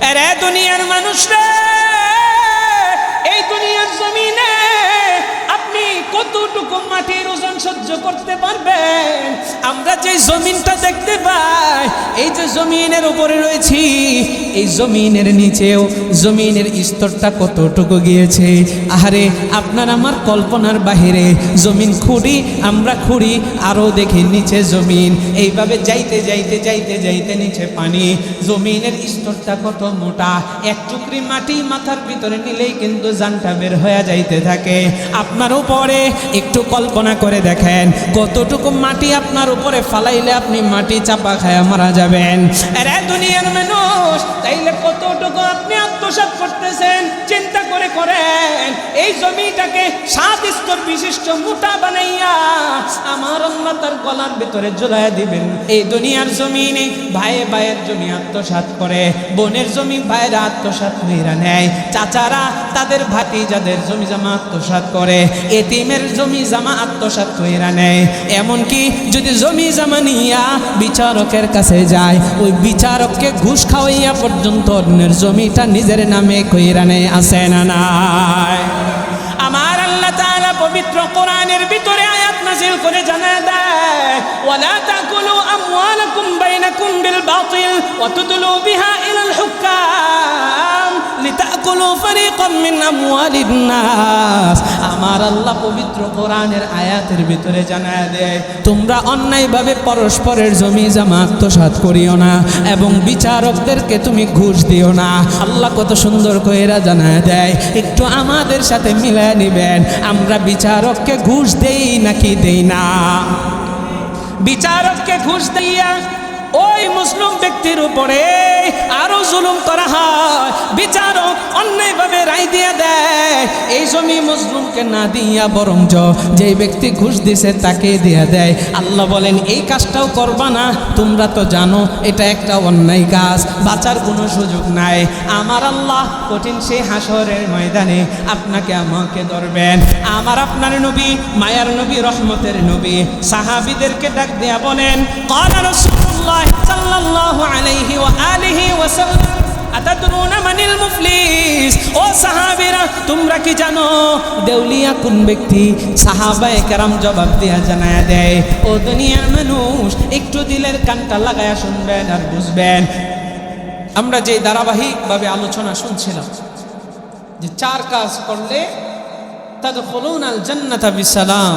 এরে দুনিয়ার মানুষরা এই দুনিয়ার জমিনে আপনি কতটুকু মাটির ওজন সহ্য করতে আমরা যে জমিনটা দেখতে পাই, এই যে জমিনের উপরে রয়েছি, এই জমিনের নিচেও জমিনের স্তরটা কতটুকু গিয়েছে? আহারে, আপনার আমার কল্পনার বাহিরে জমিন খুঁড়ি, আমরা খুঁড়ি, আরও দেখি নিচে জমিন। এইভাবে যাইতে যাইতে যাইতে যাইতে নিচে পানি, জমিনের স্তরটা কত মোটা? এক টুকরি মাটি মাথার ভিতরে নিলেই কিন্তু জানটা বের হয়ে যাইতে থাকে। আপনার উপরে একটু কল্পনা করে দেখেন, কতটুকু মাটি আপনার উপরে ফালাইলে আপনি মাটি চাপা খায়া মারা যাবেন। দুনিয়ার মানুষ, তাইলে কতটুকু আপনি আত্মসাৎ করতেছেন? চিন্তা করে করেন, এই জমিটাকে সাত স্তর বিশিষ্ট মোটা বানাইয়া আমার আল্লাহ তার গলার ভিতরে ঝুলাইয়া দিবেন। এই দুনিয়ার জমিনে ভাইয়ে ভাইয়ের জমি আত্মসাৎ করে বোনের জমি ভাইয়েরা আত্মসাৎ মেয়েরা নেয়। চাচারা তাদের ভাতি যাদের জমি জামা আত্মসাৎ করে। এতিমের জমি জামা আত্মসাৎ কইরা নেয়। এমনকি যদি জমি জামা নিয়া বিচারকের কাছে যায়, ওই বিচারককে ঘুষ খাওয়াইয়া পর্যন্ত অন্যের জমিটা নিজের নামে কইরা নেয়। আসে না নাই? আমার আল্লাহ তাআলা পবিত্র কোরআনের ভিতরে নাযিল করে জানা দেয়, ওয়ালা তাকুলু আমওয়ালাকুম বাইনাকুম বিল বাতিল, ওয়া তুদলু বিহা ইলাল হুকাম লিতাকুলু ফারিকাম মিন আমওয়ালিন নাস আমার আল্লাহ পবিত্র কোরআনের আয়াতের ভিতরে জানা দেয়, তোমরা অন্যায়ভাবে পরস্পরের জমি জামা আত্মসাৎ করিও না এবং বিচারকদেরকে তুমি ঘুষ দিও না। আল্লাহ কত সুন্দর কইরা জানা দেয়, একটু আমাদের সাথে মিলায় নিবেন, আমরা বিচারককে ঘুষ দেই নাকি দেই না? বিচারককে ঘুষ দিয়া ওই মুসলিম ব্যক্তির উপরে আরও জুলুম করা হয়। বিচারক জমি মুসলিমকে না দিয়া বরং যে ব্যক্তি ঘুষ দিছে তাকে দিয়ে দেয় আল্লাহ বলেন এই কাজটাও করবা না তোমরা তো জানো এটা একটা অন্যায় কাজ বাঁচার কোনো সুযোগ নাই আমার আল্লাহ কঠিন সেই হাসরের ময়দানে আপনাকে আমাকে ধরবেন আমার আপনার নবী মায়ার নবী রহমতের নবী সাহাবিদেরকে ডাক দিয়া বলেন قال رسول الله صلى الله عليه وآله وسلم আতাদরুনা মানিল মুফলিস? ও সাহাবীরা, তোমরা কি জানো? দেউলিয়া কোন ব্যক্তি সাহাবায়ে কেরাম জবাব দিয়া জানায়া দেয়, ও দুনিয়ার মানুষ, একটু দিলের কানটা লাগায়া শুনবেন আর বুঝবেন। আমরা যে ধারাবাহিকভাবে আলোচনা শুনছিলাম, যে চার কাজ করলে তাদের ফলুন আল জান্নাতা বিসালাম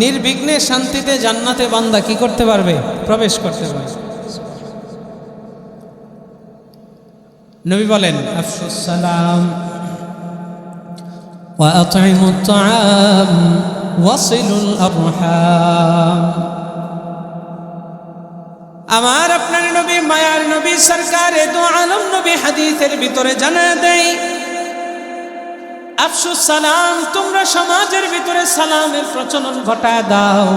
নির্বিঘ্নে শান্তিতে জান্নাতে বান্দা কি করতে পারবে? প্রবেশ করতে পারবে। নবী বলেন আফসুস সালাম وأطعموا الطعام وصلوا الأرحام আমার আপনার নবী মায়ার নবী সরকারে দু আলম নবী হাদিসের ভিতরে জানা দেয় আফসুস সালাম তোমরা সমাজের ভিতরে সালামের প্রচলন ঘটায় দাও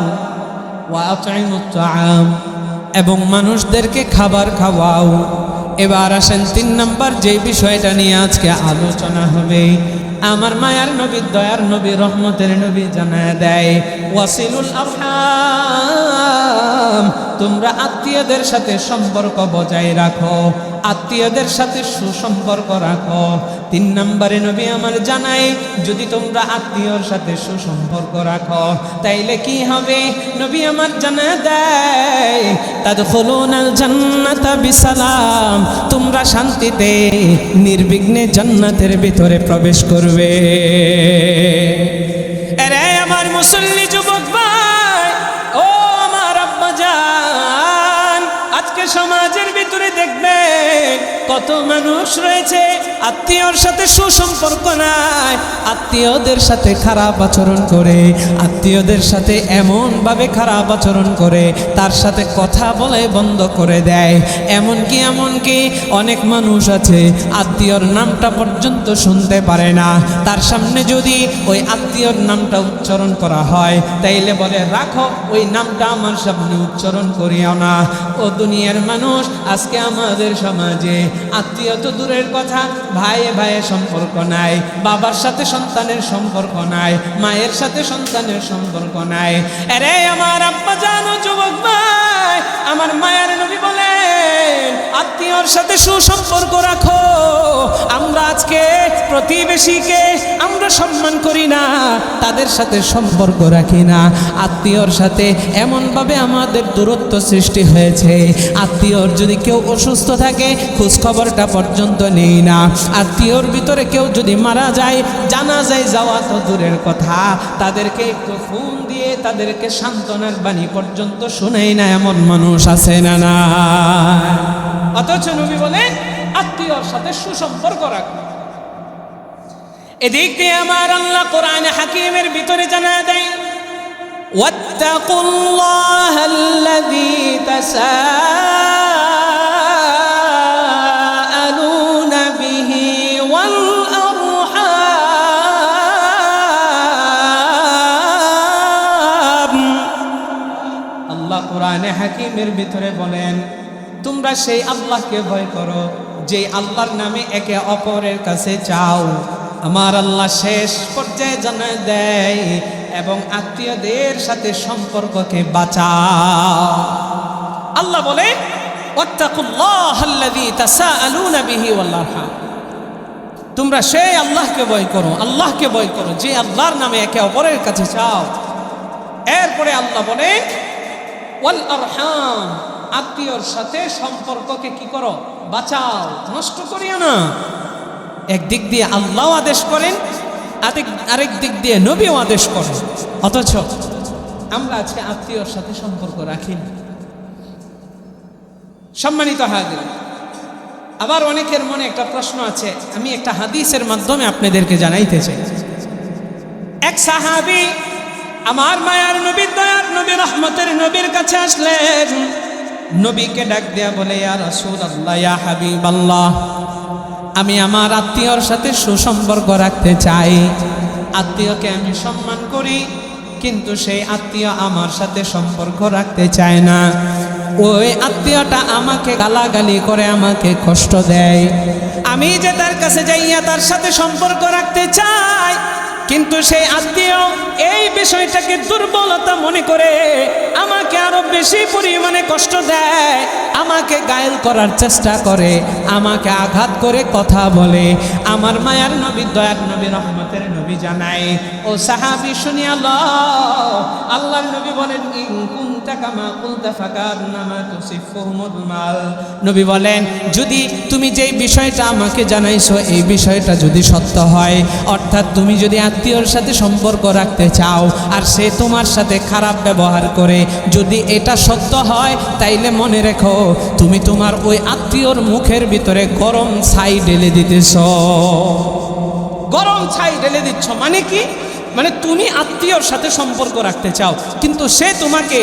ওয়াতাইমুত তাআম এবং মানুষদেরকে খাবার খাওয়াও এবার আসেন তিন নম্বর যে বিষয়টা নিয়ে আজকে আলোচনা হবে, আমার মায়ার নবী, দয়ার নবী, রহমতের নবী জানা দেয়, ওয়াসিলুল আফাম তোমরা আত্মীয়দের সাথে সম্পর্ক বজায় রাখো। আত্মীয়দের সাথে সুসম্পর্ক রাখো। তিন নম্বরে নবী আমার জানাই যদি তোমরা আত্মীয়র সাথে সুসম্পর্ক রাখো, তাইলে কি হবে? নবী আমার জানা দেয় বিসালাম। তোমরা শান্তিতে, নির্বিঘ্নে জান্নাতের ভিতরে প্রবেশ করবে। এরে আমার মুসল্লি যুবক সমাজের ভিতরে দেখবে কত মানুষ রয়েছে, আত্মীয়র সাথে সুসম্পর্ক নাই, আত্মীয়দের সাথে খারাপ আচরণ করে, আত্মীয়দের সাথে এমনভাবে খারাপ আচরণ করে, তার সাথে কথা বলে বন্ধ করে দেয়। এমনকি এমনকি অনেক মানুষ আছে, আত্মীয়র নামটা পর্যন্ত শুনতে পারে না। তার সামনে যদি ওই আত্মীয়র নামটা উচ্চারণ করা হয়, তাইলে বলে, রাখো, ওই নামটা আমার সামনে উচ্চারণ করিও না। ও দুনিয়ার মানুষ আজকে আমাদের সমাজে আত্মীয় তো দূরের কথা ভাইয়ে ভাইয়ে সম্পর্ক নাই, বাবার সাথে সন্তানের সম্পর্ক নাই, মায়ের সাথে সন্তানের সম্পর্ক নাই। আরে আমার আব্বা জানো, যুবক ভাই, আমার মায়ের নবী বলেন, আত্মীয়র সাথে সুসম্পর্ক রাখো। আমরা আজকে প্রতিবেশীকে আমরা সম্মান করি না, তাদের সাথে সম্পর্ক রাখি না। আত্মীয়র সাথে এমনভাবে আমাদের দূরত্ব সৃষ্টি হয়েছে। আত্মীয়র যদি কেউ অসুস্থ থাকে, খোঁজখবরটা পর্যন্ত নেই না। আত্মীয়র ভিতরে কেউ যদি মারা যায় জানা যায় যাওয়া তো দূরের কথা। তাদেরকে একটু ফোন দিয়ে তাদেরকে সান্ত্বনার বাণী পর্যন্ত শোনাই না এমন মানুষ আছে না না অথচ নবী বলে আত্মীয়র সাথে সুসম্পর্ক রাখো এদিক দিয়ে আমার আল্লাহ কোরআন হাকিমের ভিতরে জানা দেয় واتقوا الله الذي تساءلون কোরআনে হাকিমের ভিতরে বলেন, তোমরা সেই আল্লাহকে ভয় করো যে আল্লাহর নামে একে অপরের কাছে চাও আমার আল্লাহ শেষ পর্যায়ে জানা দেয় এবং আত্মীয়দের সাথে সম্পর্ককে বাঁচাও। আল্লাহ বলে তোমরা সেই আল্লাহকে ভয় করো, আল্লাহকে ভয় করো, যে আল্লাহর নামে একে অপরের কাছে চাও এরপরে আল্লাহ বলে আরহাম, আত্মীয়র সাথে সম্পর্ককে কি করো? বাঁচাও, নষ্ট করিও না। একদিক দিয়ে আল্লাহ আদেশ করেন, আরেক আরেক দিক দিয়ে নবীও আদেশ করেন। অথচ আমরা আজকে আত্মীয়র সাথে সম্পর্ক রাখি না। সম্মানিত হাজির, আবার অনেকের মনে একটা প্রশ্ন আছে। আমি একটা হাদিসের মাধ্যমে আপনাদেরকে জানাইতে চাই। এক সাহাবি আমার মায়ার নবীর দয়ার নবী রহমতের নবীর কাছে আসলেন। নবীকে ডাক দেয়া বলে, ইয়া রাসূল আল্লাহ আমি আমার আত্মীয়র সাথে সুসম্পর্ক রাখতে চাই। আত্মীয়কে আমি সম্মান করি, কিন্তু সেই আত্মীয় আমার সাথে সম্পর্ক রাখতে চায় না। ওই আত্মীয়টা আমাকে গালাগালি করে আমাকে কষ্ট দেয়। আমি যে তার কাছে যাইয়া তার সাথে সম্পর্ক রাখতে চাই কিন্তু সেই আত্মীয় এই বিষয়টাকে দুর্বলতা মনে করে আমাকে আরও বেশি পরিমাণে কষ্ট দেয়, আমাকে গায়েল করার চেষ্টা করে, আমাকে আঘাত করে কথা বলে। আমার মায়ার নবী, দয়ার নবী, রহমতের নবী জানায় ও সাহাবি শুনিয়া ল আল্লাহর নবী বলেন, ইন কুনতা কামা কুলতা তুসিফুহুমুল মাল নবী বলেন, যদি তুমি যেই বিষয়টা আমাকে জানাইছো, এই বিষয়টা যদি সত্য হয়, অর্থাৎ তুমি যদি আত্মীয়র সাথে সম্পর্ক রাখতে চাও, আর সে তোমার সাথে খারাপ ব্যবহার করে যদি এটা সত্য হয়, তাইলে মনে রেখো, তুমি তোমার ওই আত্মীয়র মুখের ভিতরে গরম ছাই ঢেলে দিতেছ। গরম ছাই ঢেলে দিচ্ছ। মানে কি? মানে তুমি আত্মীয়র সাথে সম্পর্ক রাখতে চাও, কিন্তু সে তোমাকে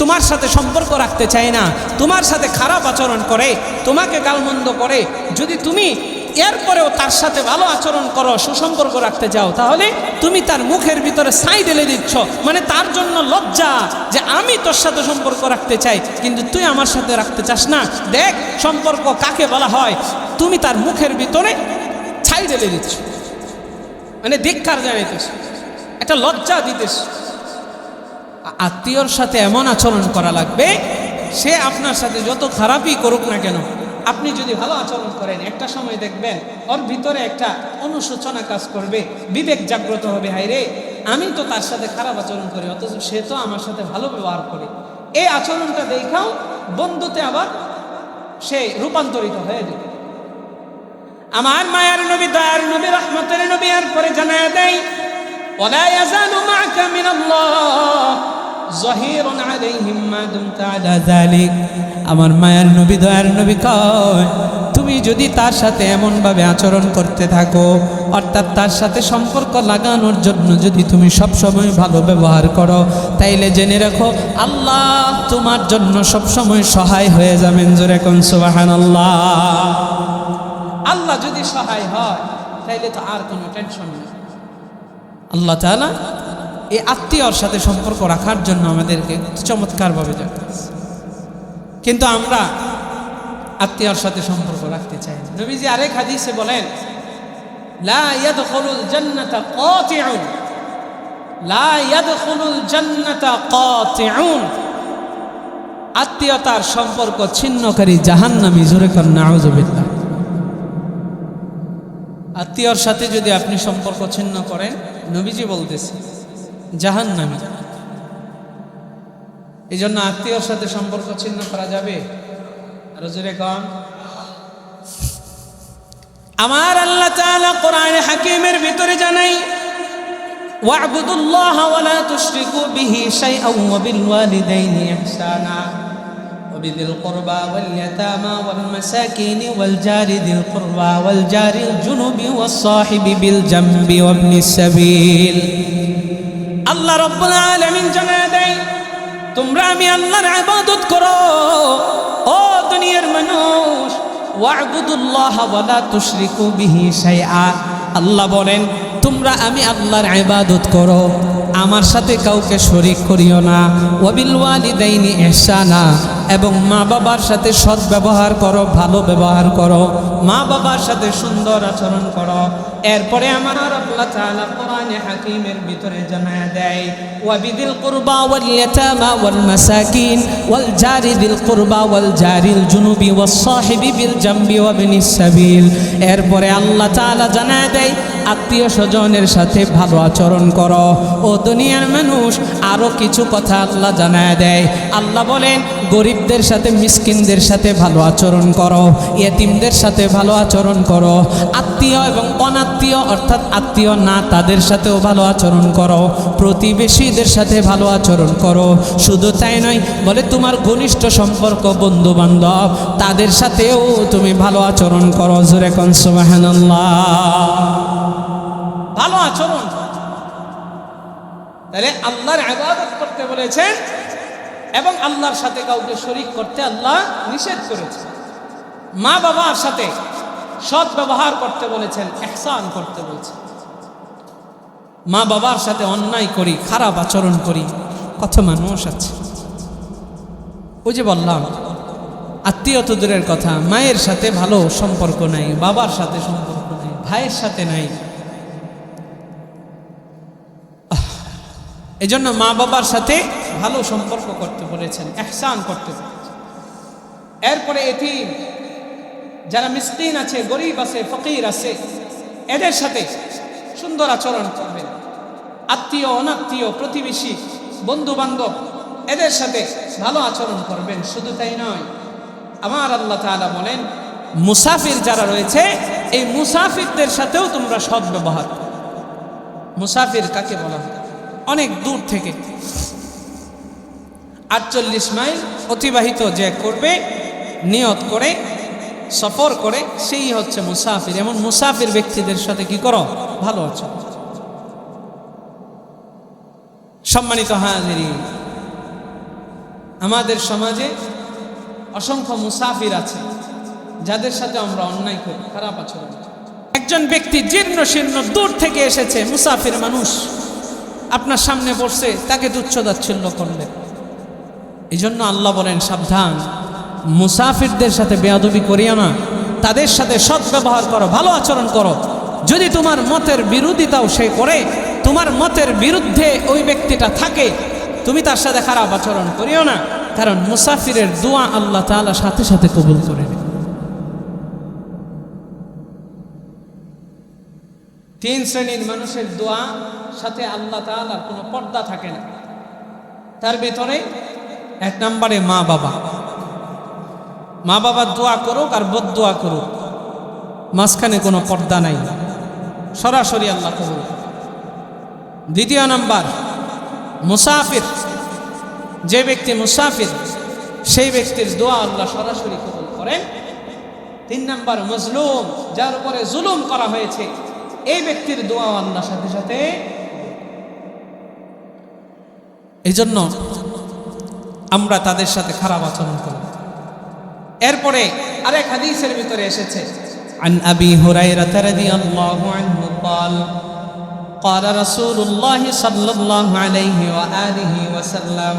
তোমার সাথে সম্পর্ক রাখতে চায় না, তোমার সাথে খারাপ আচরণ করে, তোমাকে গালমন্দ করে। যদি তুমি এরপরেও তার সাথে ভালো আচরণ করো, সুসম্পর্ক রাখতে চাও, তাহলে তুমি তার মুখের ভিতরে ছাই ঢেলে দিচ্ছ। মানে তার জন্য লজ্জা যে আমি তোর সাথে সম্পর্ক রাখতে চাই, কিন্তু তুই আমার সাথে রাখতে চাস না। দেখ, সম্পর্ক কাকে বলা হয়? তুমি তার মুখের ভিতরে ছাই ঢেলে দিচ্ছ। মানে ধিক্ষার জানাইতেছ। একটা লজ্জা দিতেছ। আত্মীয়র সাথে এমন আচরণ করা লাগবে, সে আপনার সাথে যত খারাপই করুক না কেন, আপনি যদি ভালো আচরণ করেন, একটা সময় দেখবেন ওর ভিতরে একটা অনুশোচনা কাজ করবে, বিবেক জাগ্রত হবে হাই রে, আমি তো তার সাথে খারাপ আচরণ করি, অথচ সে তো আমার সাথে ভালো ব্যবহার করে। এই আচরণটা দেখাও বন্ধুতে আবার সে রূপান্তরিত হয়ে যাবে। আমার মায়ার নবী দয়ার নবী রহমতের নবী আর পরে জানায় দেয় ولا يزال معك من الله ظهير عليهم ما دمت على ذلك আমার মায়ার নবী দয়ার নবী কয় তুমি যদি তার সাথে এমনভাবে আচরণ করতে থাকো অর্থাৎ তার সাথে সম্পর্ক লাগানোর জন্য যদি তুমি সবসময় ভালো ব্যবহার করো তাইলে জেনে রাখো আল্লাহ তোমার জন্য সবসময় সহায় হয়ে যাবেন জোরে কোন সুবাহান আল্লাহ আল্লাহ যদি সহায় হয়, তাইলে তো আর কোনো টেনশন নেই। আল্লাহ তাআলা এই আত্মীয়র সাথে সম্পর্ক রাখার জন্য আমাদেরকে চমৎকারভাবে জানাচ্ছে কিন্তু আমরা আত্মীয়র সাথে সম্পর্ক রাখতে চাই নবীজি আরেক হাদিসে বলেন, লা লা আত্মীয়তার সম্পর্ক ছিন্নকারী জাহান্নামী জোরে কর, নাউজুবিল্লাহ। আত্মীয়র সাথে যদি আপনি সম্পর্ক ছিন্ন করেন, নবীজি বলতেছে জাহান নামে এই জন্য আত্মীয়র সাথে সম্পর্ক ছিন্ন করা যাবে? রোজরে কম আমার আল্লাহ তাআলা কোরআন হাকিমের ভিতরে জানাই, ওয়াবুদুল্লাহ ওয়ালা তুশরিকু বিহি শাইআ ওয়া বিল ওয়ালিদাইনি ইহসানা। وبذي القربى واليتامى والمساكين والجار ذي القربى والجار الجنب والصاحب بالجنب وابن السبيل আল্লাহ রব্বুল আলামিন জানায় দেয় তোমরা আমি আল্লাহর ইবাদত করো ও দুনিয়ার মানুষ ওয়া'বুদুল্লাহ ওয়ালা তুশরিকু বিহি শাইআ আল্লাহ বলেন তোমরা আমি আল্লাহর ইবাদত করো আমার সাথে কাউকে শরিক করিও না। ওয়াবিল ওয়ালিদাইনি ইহসানা এবং মা বাবার সাথে সৎ ব্যবহার করো, ভালো ব্যবহার করো। মা বাবার সাথে সুন্দর আচরণ করো। এরপরে আমার আল্লাহ তাআলা হাকিমের ভিতরে জানায় দেয় কুরবা ওয়াল ওয়াল মাসাকিন ওয়াল কুরবা ওয়াল জারিল জুনুবি বিল এরপরে আল্লাহ তাআলা জানায় দেয় আত্মীয় স্বজনের সাথে ভালো আচরণ করো। ও দুনিয়ার মানুষ আরও কিছু কথা আল্লাহ জানায় দেয়। আল্লাহ বলেন, গরিবদের সাথে মিসকিনদের সাথে ভালো আচরণ করো এতিমদের সাথে ভালো আচরণ করো, আত্মীয় এবং অনাত্মীয় অর্থাৎ আত্মীয় না তাদের সাথেও ভালো আচরণ করো, প্রতিবেশীদের সাথে ভালো আচরণ করো। শুধু তাই নয়, বলে তোমার ঘনিষ্ঠ সম্পর্ক বন্ধু বান্ধব তাদের সাথেও তুমি ভালো আচরণ করো। জোরে কনসুমাহান্লাহ ভালো আচরণ। তাহলে আল্লাহর আবাদত করতে বলেছেন এবং আল্লাহর সাথে কাউকে শরিক করতে আল্লাহ নিষেধ করেছে মা বাবার সাথে সৎ ব্যবহার করতে বলেছেন এহসান করতে বলেছেন। মা বাবার সাথে অন্যায় করি, খারাপ আচরণ করি, কত মানুষ আছে। ওই যে বললাম আত্মীয় তো দূরের কথা, মায়ের সাথে ভালো সম্পর্ক নাই, বাবার সাথে সম্পর্ক নাই, ভাইয়ের সাথে নাই। এজন্য মা বাবার সাথে ভালো সম্পর্ক করতে বলেছেন, এহসান করতে বলেছেন। এরপরে এটি যারা মিসকিন আছে, গরিব আছে, ফকির আছে, এদের সাথে সুন্দর আচরণ করবেন। আত্মীয়, অনাত্মীয়, প্রতিবেশী বন্ধু বান্ধব এদের সাথে ভালো আচরণ করবেন, শুধু তাই নয়। আমার আল্লাহ তাআলা বলেন, মুসাফির যারা রয়েছে, এই মুসাফিরদের সাথেও তোমরা সৎ ব্যবহার করো। মুসাফির কাকে বলা হয়? অনেক দূর থেকে। আটচল্লিশ মাইল অতিবাহিত যে করবে, নিয়ত করে, সফর করে, সেই হচ্ছে মুসাফির। এমন মুসাফির ব্যক্তিদের সাথে কি করো? ভালো আছো। সম্মানিত হাজিরি আমাদের সমাজে অসংখ্য মুসাফির আছে, যাদের সাথে আমরা অন্যায় করি, খারাপ আচরণ একজন ব্যক্তি জীর্ণ শীর্ণ দূর থেকে এসেছে, মুসাফির মানুষ। আপনার সামনে বসছে তাকে তুচ্ছদাচ্ছিল্য করলেন এই জন্য আল্লাহ বলেন, সাবধান। মুসাফিরদের সাথে বেয়াদবি করিও না। তাদের সাথে সৎ ব্যবহার করো, ভালো আচরণ করো। যদি তোমার মতের বিরোধিতাও সে করে, তোমার মতের বিরুদ্ধে ওই ব্যক্তিটা থাকে, তুমি তার সাথে খারাপ আচরণ করিও না। কারণ মুসাফিরের দোয়া আল্লাহ তাআলা সাথে সাথে কবুল করে নেবে তিন শ্রেণির মানুষের দোয়া সাথে আল্লাহ তাআলার কোনো পর্দা থাকে না। তার ভেতরে এক নম্বরে মা বাবা। মা বাবার দোয়া করুক আর বদ দোয়া করুক, মাঝখানে কোনো পর্দা নাই। সরাসরি আল্লাহ কবুল। দ্বিতীয় নাম্বার, মুসাফির। যে ব্যক্তি মুসাফির, সেই ব্যক্তির দোয়া আল্লাহ সরাসরি কবুল করেন। তিন নাম্বার, মজলুম, যার উপরে জুলুম করা হয়েছে, এই ব্যক্তির দোয়া আল্লাহ সাথে সাথে এই জন্য আমরা তাদের সাথে খারাপ আচরণ করব এরপরে আরেক হাদিসের ভিতরে এসেছে عن أبي هريرة رضي الله عنه قال قال رسول الله صلى الله عليه وآله وسلم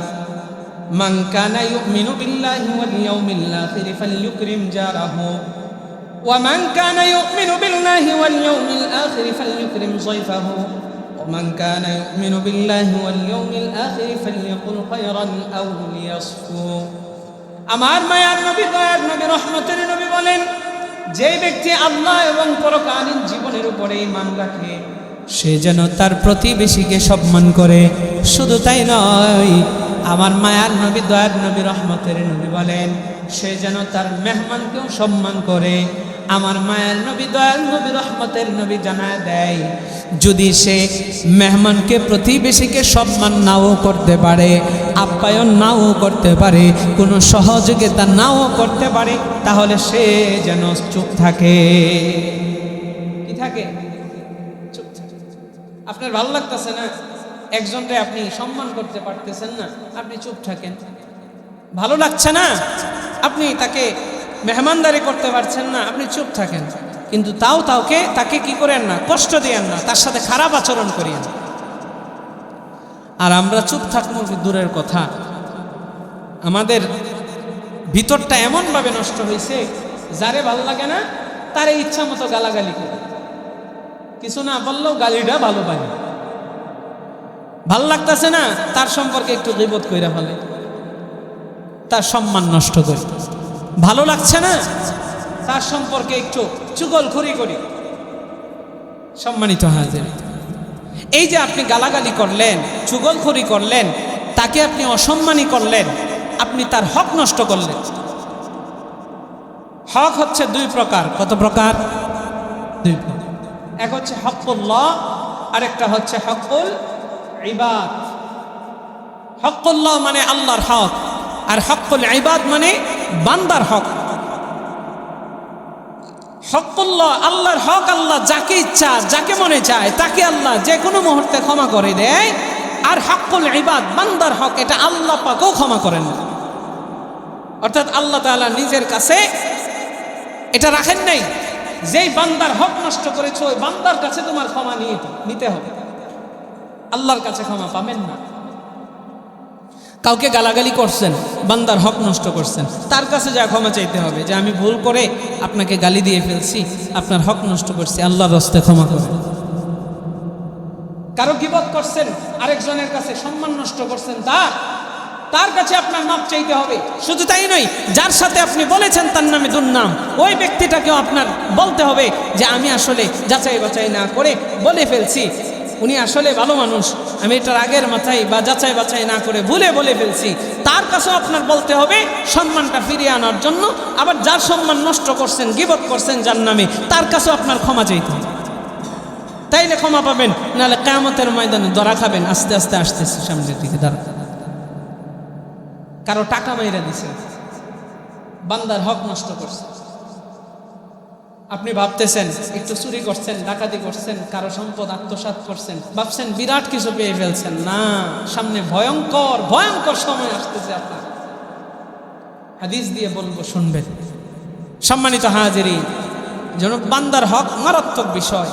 من كان يؤمن بالله واليوم الآخر فليكرم جاره ومن كان يؤمن بالله واليوم الآخر فليكرم ضيفه ومن كان يؤمن بالله واليوم الآخر فليقل خيرا أو ليصفو আমার মায়ার নবী দয়ার নবী রহমতের নবী বলেন যে ব্যক্তি আল্লাহ এবং পরকালীন জীবনের উপরে ইমান রাখে সে যেন তার প্রতিবেশীকে সম্মান করে শুধু তাই নয় আমার মায়ার নবী দয়ার নবী রহমতের নবী বলেন সে যেন তার মেহমানকেও সম্মান করে আমার মায়ের নবী, দয়াল নবী, রহমতের নবী জানায় দেয়, যদি সে মেহমানকে, প্রতিবেশীকে সম্মান নাও করতে পারে, আপ্যায়ন নাও করতে পারে, কোনো সহযোগিতা নাও করতে পারে, তাহলে সে যেন চুপ থাকে। কি থাকে? চুপ থাকে। আপনার ভালো লাগতেছে না? একজনকে আপনি সম্মান করতে পারতেছেন না, আপনি চুপ থাকেন। ভালো লাগছে না? আপনি তাকে মেহমানদারি করতে পারছেন না, আপনি চুপ থাকেন। কিন্তু তাও তাওকে, তাকে কি করেন না, কষ্ট দিয়েন না, তার সাথে খারাপ আচরণ করিয়েন। আর আমরা চুপ থাকব দূরের কথা। আমাদের ভিতরটা এমনভাবে নষ্ট হয়েছে যারে ভালো লাগে না, তারে ইচ্ছা মতো গালাগালি করে। কিছু না বললেও গালিটা ভালো পায়। ভালো লাগতেছে না, তার সম্পর্কে একটু গিবত কইরা ফেলে। তার সম্মান নষ্ট করে। ভালো লাগছে না? তার সম্পর্কে একটু চুগল খুরি করি। সম্মানিত হাজির, এই যে আপনি গালাগালি করলেন চুগলখড়ি করলেন, তাকে আপনি অসম্মানী করলেন, আপনি তার হক নষ্ট করলেন। হক হচ্ছে দুই প্রকার। কত প্রকার? এক হচ্ছে হকুল্লাহ আরেকটা হচ্ছে হকুল ইবাদ। হকুল্লাহ মানে আল্লাহর হক। আর হকুল ইবাদ মানে বান্দার হক। হকুল্লাহ আল্লাহর হক, আল্লাহ যাকে ইচ্ছা, যাকে মনে চায়, তাকে আল্লাহ যে কোনো মুহূর্তে ক্ষমা করে দেয়। আর হকুল ইবাদ, বান্দার হক, এটা আল্লাহ পাকেও ক্ষমা করেন। না অর্থাৎ আল্লাহ তাআলা নিজের কাছে এটা রাখেন নাই। যেই বান্দার হক নষ্ট করেছ, ওই বান্দার কাছে তোমার ক্ষমা নিয়ে নিতে হবে। আল্লাহর কাছে ক্ষমা পাবেন না। কাউকে গালাগালি করছেন, বান্দার হক নষ্ট করছেন, তার কাছে যা ক্ষমা চাইতে হবে, যে আমি ভুল করে আপনাকে গালি দিয়ে ফেলছি, আপনার হক নষ্ট করছি, আল্লাহর রস্তে ক্ষমা করে কারও গিবত করছেন, আরেকজনের কাছে সম্মান নষ্ট করছেন, তার তার কাছে আপনার মাপ চাইতে হবে। শুধু তাই নয়, যার সাথে আপনি বলেছেন তার নামে দুর্নাম, ওই ব্যক্তিটাকেও আপনার বলতে হবে যে, আমি আসলে যাচাই বাছাই না করে বলে ফেলছি, উনি আসলে ভালো মানুষ আমি এটার আগের মাথায় বা যাচাই বাছাই না করে ভুলে বলে ফেলছি। তার কাছেও আপনার বলতে হবে, সম্মানটা ফিরিয়ে আনার জন্য। আবার যার সম্মান নষ্ট করছেন, গিবত করছেন যার নামে তার কাছেও আপনার ক্ষমা চাইতে হবে। তাইলে ক্ষমা পাবেন, নাহলে কেমতের ময়দানে দরা খাবেন। আস্তে আস্তে আসতেছে সামনের দিকে দাঁড়া কারও টাকা মাইরা দিছে। বান্দার হক নষ্ট করছে। আপনি ভাবতেছেন, একটু চুরি করছেন, ডাকাতি করছেন, কারও সম্পদ আত্মসাৎ করছেন, ভাবছেন বিরাট কিছু পেয়ে ফেলছেন। না, সামনে ভয়ঙ্কর ভয়ঙ্কর সময় আসতেছে আপনার। হাদিস দিয়ে বলব, শুনবেন। সম্মানিত হাজিরি যেন বান্দার হক মারাত্মক বিষয়।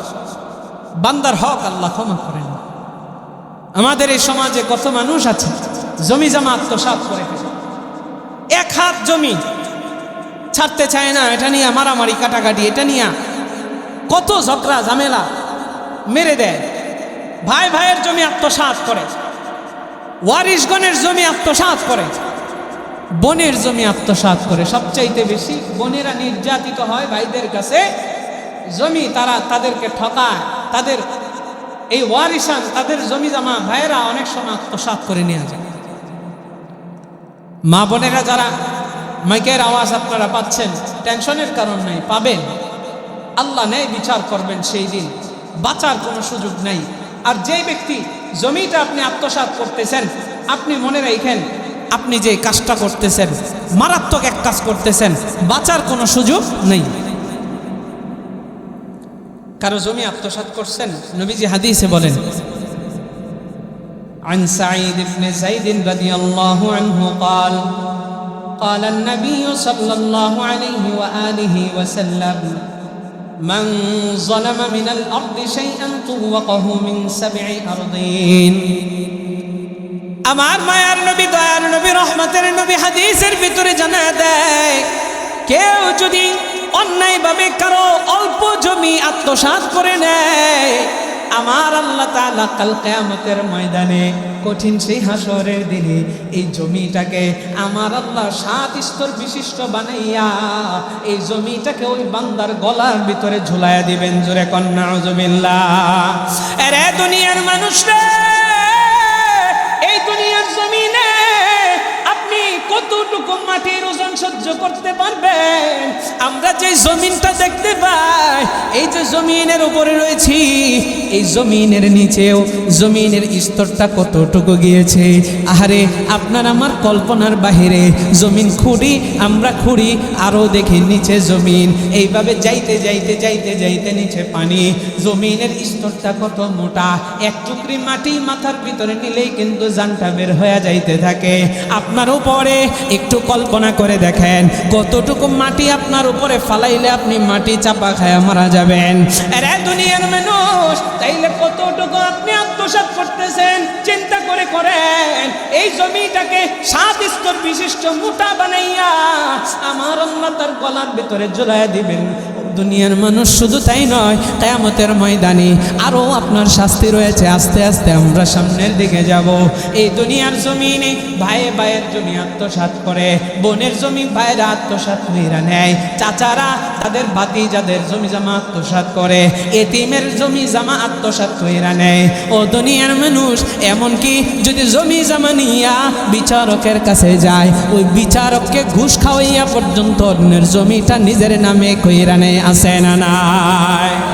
বান্দার হক আল্লাহ ক্ষমা করেন। আমাদের এই সমাজে কত মানুষ আছে জমি জমা আত্মসাৎ করে এক হাত জমি ছাড়তে চায় না, এটা নিয়ে মারামারি, কাটাকাটি, এটা নিয়ে কত ঝগড়া, ঝামেলা মেরে দেয়। ভাই ভাইয়ের জমি আত্মসাৎ করে, ওয়ারিশগণের জমি আত্মসাৎ করে, বনের জমি আত্মসাৎ করে। সবচাইতে বেশি বোনেরা নির্যাতিত হয় ভাইদের কাছে। জমি তারা তাদেরকে ঠকায়, তাদের এই ওয়ারিসান তাদের জমি জমা ভাইয়েরা অনেক সময় আত্মসাৎ করে নিয়ে যায়। মা বোনেরা যারা মাইকের আওয়াজ আপনারা পাচ্ছেন টেনশনের কারণ নাই পাবেন আল্লাহ নেই বিচার করবেন সেই দিন বাঁচার কোনো সুযোগ নাই আর যেই ব্যক্তি জমিটা আপনি আত্মসাৎ করতেছেন আপনি মনে রাখেন আপনি যে কাজটা করতেছেন মারাত্মক এক কাজ করতেছেন বাঁচার কোনো সুযোগ নেই কারো জমি আত্মসাৎ করছেন নবীজি হাদিসে বলেন عن سعيد بن زيد رضي الله عنه قال قال النبي صلى الله عليه وآله وسلم من ظلم من الأرض شيئا طوقه من سبع أرضين আমার মায়ার নবী দয়ার নবী রহমতের নবী হাদিসের ভিতরে জানা দেয় কেউ যদি অন্যায়ভাবে কারো অল্প জমি আত্মসাৎ করে নেয় আমার আল্লাহ তাআলা কাল কিয়ামতের ময়দানে কঠিন সেই হাসরের দিনে এই জমিটাকে আমার আল্লাহ সাত স্তর বিশিষ্ট বানাইয়া এই জমিটাকে ওই বান্দার গলার ভিতরে ঝুলাইয়া দিবেন, জোরে কন্যা জমিল্লা এরে দুনিয়ার মানুষরা, এই দুনিয়ার জমিনে আপনি কতটুকু মাটির ওজন সহ্য করতে পারবেন আমরা যে জমিনটা দেখতে পাই, এই যে জমিনের উপরে রয়েছি, এই জমিনের নিচেও জমিনের স্তরটা কতটুকু গিয়েছে? আহারে, আপনার আমার কল্পনার বাহিরে জমিন খুঁড়ি, আমরা খুঁড়ি আরও দেখি নিচে জমিন। এইভাবে যাইতে যাইতে যাইতে যাইতে নিচে পানি। জমিনের স্তরটা কত মোটা? এক টুকরি মাটি মাথার ভিতরে নিলেই কিন্তু জানটা বের হয়ে যাইতে থাকে। আপনার উপরে একটু কল্পনা করে দেখেন, কতটুকু মাটি আপনার উপরে ফালাইলে আপনি মাটি চাপা খায় মারা যাবেন। আরে দুনিয়ার মানুষ, তাইলে কতটুকু আপনি আত্মসাৎ করতেছেন? চিন্তা করে করেন, এই জমিটাকে সাত স্তর বিশিষ্ট মোটা বানাইয়া আমার অন্য তার গলার ভিতরে জোলাই দিবেন। দুনিয়ার মানুষ শুধু তাই নয়, কেয়ামতের ময়দানে আরও আপনার শাস্তি রয়েছে। আস্তে আস্তে আমরা সামনের দিকে যাব। এই দুনিয়ার জমিনে ভাইয়ে ভাইয়ের জমি আত্মসাৎ করে, বোনের জমি ভাইয়েরা আত্মসাৎ হইরা নেয়। চাচারা তাদের বাতি যাদের জমি জামা আত্মসাৎ করে, এতিমের জমি জামা আত্মসাৎ হইরা নেয়। ও দুনিয়ার মানুষ, এমনকি যদি জমি জামা নিয়া বিচারকের কাছে যায়, ওই বিচারককে ঘুষ খাওয়াইয়া পর্যন্ত অন্যের জমিটা নিজের নামে কইরা নেয়। আছে না নাই।